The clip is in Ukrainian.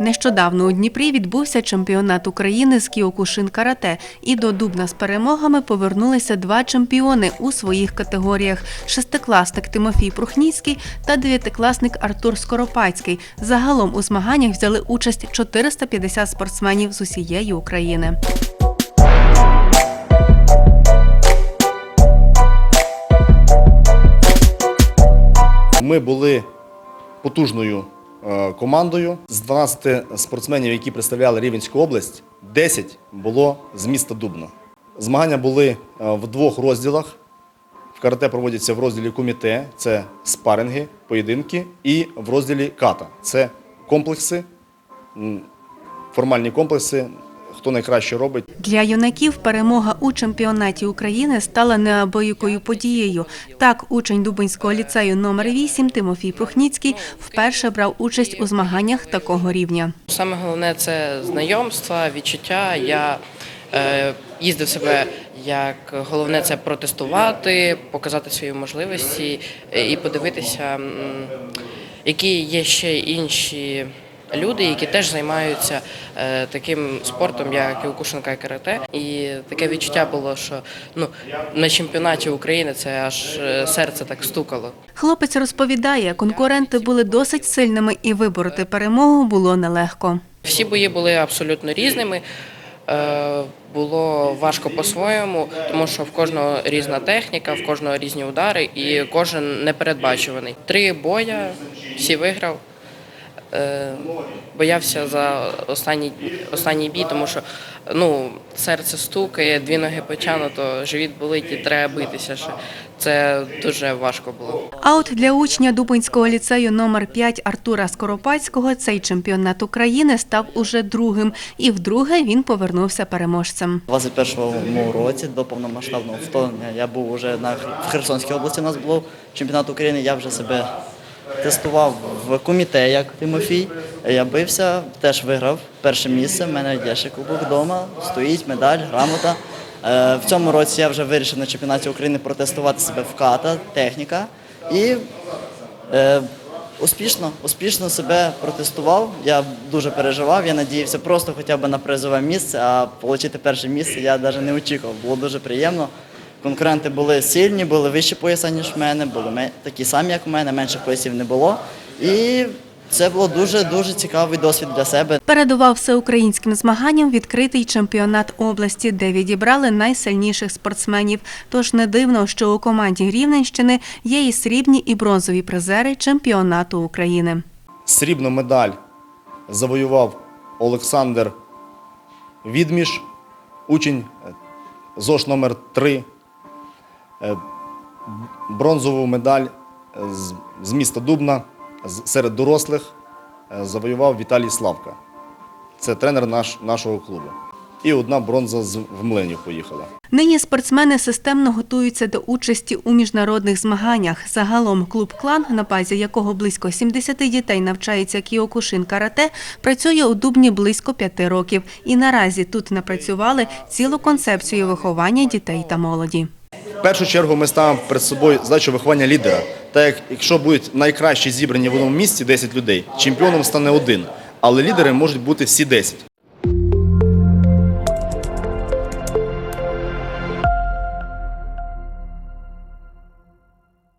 Нещодавно у Дніпрі відбувся чемпіонат України з кіокушин карате, і до Дубна з перемогами повернулися два чемпіони у своїх категоріях: шестикласник Тимофій Прухніцький та дев'ятикласник Артур Скоропадський. Загалом у змаганнях взяли участь 450 спортсменів з усієї України. Ми були потужною командою. З 12 спортсменів, які представляли Рівенську область, 10 було з міста Дубно. Змагання були е, в двох розділах. В карате проводяться в розділі куміте, це спаринги, поєдинки, і в розділі ката це комплекси, формальні комплекси, хто найкраще робить. Для юнаків перемога у чемпіонаті України стала неабиякою подією. Так, учень Дубинського ліцею номер 8 Тимофій Прухніцький вперше брав участь у змаганнях такого рівня. Саме головне це знайомства, відчуття. Я е, їздив себе як головне це протестувати, показати свої можливості е, і подивитися, які є ще інші люди, які теж займаються е, таким спортом, як Кіокушинка і карате. І таке відчуття було, що ну на чемпіонаті України це аж е, серце так стукало. Хлопець розповідає, конкуренти були досить сильними, і вибороти перемогу було нелегко. Всі бої були абсолютно різними. Е, Було важко по-своєму, тому що в кожного різна техніка, в кожного різні удари, і кожен непередбачуваний. Три боя, всі виграв. Е, Боявся за останній, останній бій, тому що ну, серце стукає, дві ноги потягнуто, живіт болить і треба битися. ще. Це дуже важко було. А от для учня Дубинського ліцею номер 5 Артура Скоропадського цей чемпіонат України став уже другим, і вдруге він повернувся переможцем. У 21-му році до повномасштабного вторгнення я був уже на в Херсонській області. У нас був чемпіонат України. Я вже себе тестував в коміте, як Тимофій. Я бився, теж виграв перше місце. У мене є ще кубок вдома, стоїть медаль, грамота. Е, В цьому році я вже вирішив на чемпіонаті України протестувати себе в ката, техніка. І Е, успішно, успішно себе протестував. Я дуже переживав. Я надіявся просто хоча б на призове місце, а отримати перше місце я навіть не очікував. Було дуже приємно. Конкуренти були сильні, були вищі пояса, ніж в мене, були такі самі, як у мене, менше поясів не було. І це було дуже дуже цікавий досвід для себе. Передував всеукраїнським змаганням відкритий чемпіонат області, де відібрали найсильніших спортсменів. Тож не дивно, що у команді Рівненщини є і срібні, і бронзові призери чемпіонату України. Срібну медаль завоював Олександр Відміш, учень ЗОШ номер 3 Е, Бронзову медаль е, з- міста Дубна серед дорослих е, завоював Віталій Славка. Це тренер наш, нашого клубу. І одна бронза з в Млинів поїхала. Нині спортсмени системно готуються до участі у міжнародних змаганнях. Загалом клуб Клан, на базі якого близько 70 дітей навчається кіокушин карате, працює у Дубні близько п'яти років. І наразі тут напрацювали цілу концепцію виховання дітей та молоді. Першу чергу ми ставимо перед собою задачу виховання лідера. Так як якщо будуть найкращі зібрані в одному місці 10 людей, чемпіоном стане один, але лідери можуть бути всі 10.